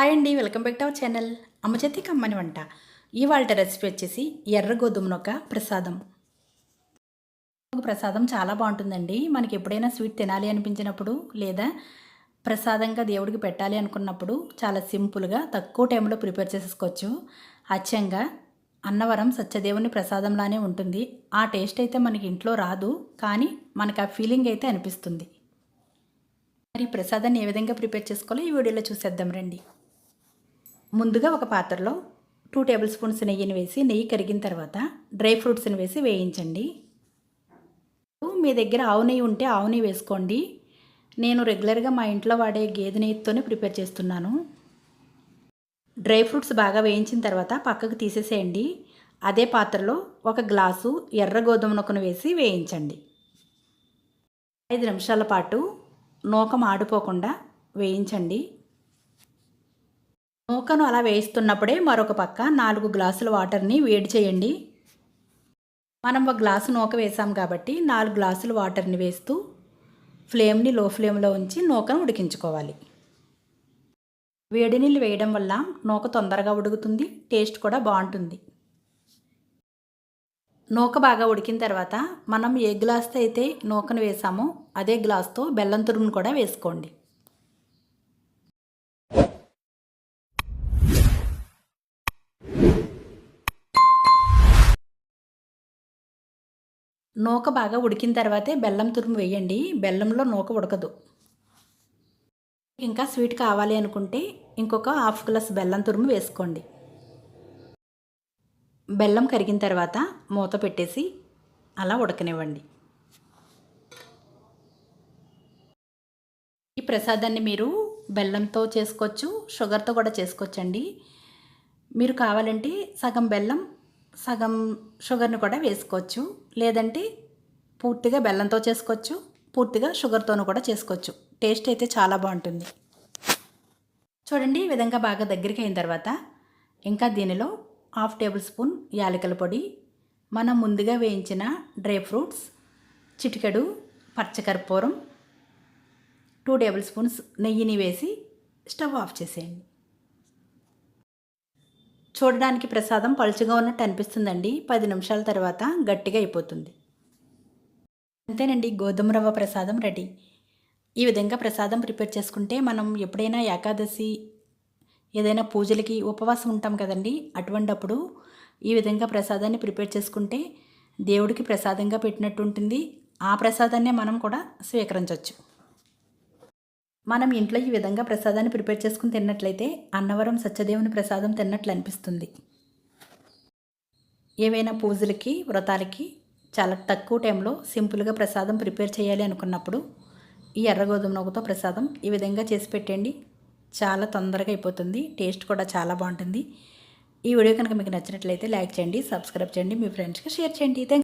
Hi అండి welcome back to our channel. అమ్మ చేతి కమ్మని వంట. ఇవాళ రెసిపీ వచ్చేసి ఎర్ర గోధుమనొక ప్రసాదం. ఒక ప్రసాదం చాలా బాగుంటుందండి. మనకి ఎప్పుడైనా స్వీట్ తినాలి అనిపించినప్పుడు లేదా ప్రసాదంగా దేవుడికి పెట్టాలి అనుకున్నప్పుడు చాలా సింపుల్గా తక్కువ టైంలో ప్రిపేర్ చేసేసుకోవచ్చు. అచ్చంగా అన్నవరం సత్యదేవుని ప్రసాదంలానే ఉంటుంది. ఆ టేస్ట్ అయితే మనకి ఇంట్లో రాదు కానీ మనకు ఆ ఫీలింగ్ అయితే అనిపిస్తుంది. మరి ప్రసాదాన్ని ఏ విధంగా ప్రిపేర్ చేసుకోవాలో ఈ వీడియోలో చూసేద్దాం రండి. ముందుగా ఒక పాత్రలో టూ టేబుల్ స్పూన్స్ నెయ్యిని వేసి నెయ్యి కరిగిన తర్వాత డ్రై ఫ్రూట్స్ని వేసి వేయించండి. మీ దగ్గర ఆవు నెయ్యి ఉంటే ఆవు నెయ్యి వేసుకోండి. నేను రెగ్యులర్గా మా ఇంట్లో వాడే గేదె నెయ్యితోనే ప్రిపేర్ చేస్తున్నాను. డ్రై ఫ్రూట్స్ బాగా వేయించిన తర్వాత పక్కకు తీసేసేయండి. అదే పాత్రలో ఒక గ్లాసు ఎర్ర గోధుమ నొక్కను వేసి వేయించండి. ఐదు నిమిషాల పాటు నూక మాడిపోకుండా వేయించండి. నూకను అలా వేయిస్తున్నప్పుడే మరొక పక్క నాలుగు గ్లాసుల వాటర్ని వేడి చేయండి. మనం ఒక గ్లాసు నూక వేసాం కాబట్టి నాలుగు గ్లాసుల వాటర్ని వేస్తూ ఫ్లేమ్ని లో ఫ్లేమ్లో ఉంచి నూకను ఉడికించుకోవాలి. వేడి నీళ్ళు వేయడం వల్ల నూక తొందరగా ఉడుకుతుంది టేస్ట్ కూడా బాగుంటుంది. నూక బాగా ఉడికిన తర్వాత మనం ఏ గ్లాస్తో అయితే నూకను వేసామో అదే గ్లాస్తో బెల్లం తురుమును కూడా వేసుకోండి. నూక బాగా ఉడికిన తర్వాతే బెల్లం తురుము వేయండి. బెల్లంలో నూక ఉడకదు. ఇంకా స్వీట్ కావాలి అనుకుంటే ఇంకొక హాఫ్ గ్లాస్ బెల్లం తురుము వేసుకోండి. బెల్లం కరిగిన తర్వాత మూత పెట్టేసి అలా ఉడకనివ్వండి. ఈ ప్రసాదాన్ని మీరు బెల్లంతో చేసుకోవచ్చు షుగర్తో కూడా చేసుకోవచ్చండి. మీరు కావాలంటే సగం బెల్లం సగం షుగర్ని కూడా వేసుకోవచ్చు. లేదంటే పూర్తిగా బెల్లంతో చేసుకోవచ్చు. పూర్తిగా షుగర్తోనూ కూడా చేసుకోవచ్చు. టేస్ట్ అయితే చాలా బాగుంటుంది. చూడండి ఈ విధంగా బాగా దగ్గరికి అయిన తర్వాత ఇంకా దీనిలో హాఫ్ టేబుల్ స్పూన్ యాలకల పొడి మనం ముందుగా వేయించిన డ్రై ఫ్రూట్స్ చిటికెడు పచ్చకర్పూరం టూ టేబుల్ స్పూన్స్ నెయ్యిని వేసి స్టవ్ ఆఫ్ చేసేయండి. చూడడానికి ప్రసాదం పలుచగా ఉన్నట్టు అనిపిస్తుందండి. పది నిమిషాల తర్వాత గట్టిగా అయిపోతుంది. అంతేనండి గోధుమ రవ్వ ప్రసాదం రెడీ. ఈ విధంగా ప్రసాదం ప్రిపేర్ చేసుకుంటే మనం ఎప్పుడైనా ఏకాదశి ఏదైనా పూజలకి ఉపవాసం ఉంటాం కదండి. అటువంటప్పుడు ఈ విధంగా ప్రసాదాన్ని ప్రిపేర్ చేసుకుంటే దేవుడికి ప్రసాదంగా పెట్టినట్టు ఉంటుంది. ఆ ప్రసాదాన్నే మనం కూడా స్వీకరించవచ్చు మనం ఇంట్లో ఈ విధంగా ప్రసాదాన్ని ప్రిపేర్ చేసుకుని తిన్నట్లయితే అన్నవరం సత్యదేవుని ప్రసాదం తిన్నట్లు అనిపిస్తుంది. ఏవైనా పూజలకి వ్రతాలకి చాలా తక్కువ టైంలో సింపుల్గా ప్రసాదం ప్రిపేర్ చేయాలి అనుకున్నప్పుడు ఈ ఎర్ర గోధుమ నవ్వుతో ప్రసాదం ఈ విధంగా చేసి పెట్టండి చాలా తొందరగా అయిపోతుంది. టేస్ట్ కూడా చాలా బాగుంటుంది. ఈ వీడియో కనుక మీకు నచ్చినట్లయితే లైక్ చేయండి సబ్స్క్రైబ్ చేయండి మీ ఫ్రెండ్స్కి షేర్ చేయండి. థ్యాంక్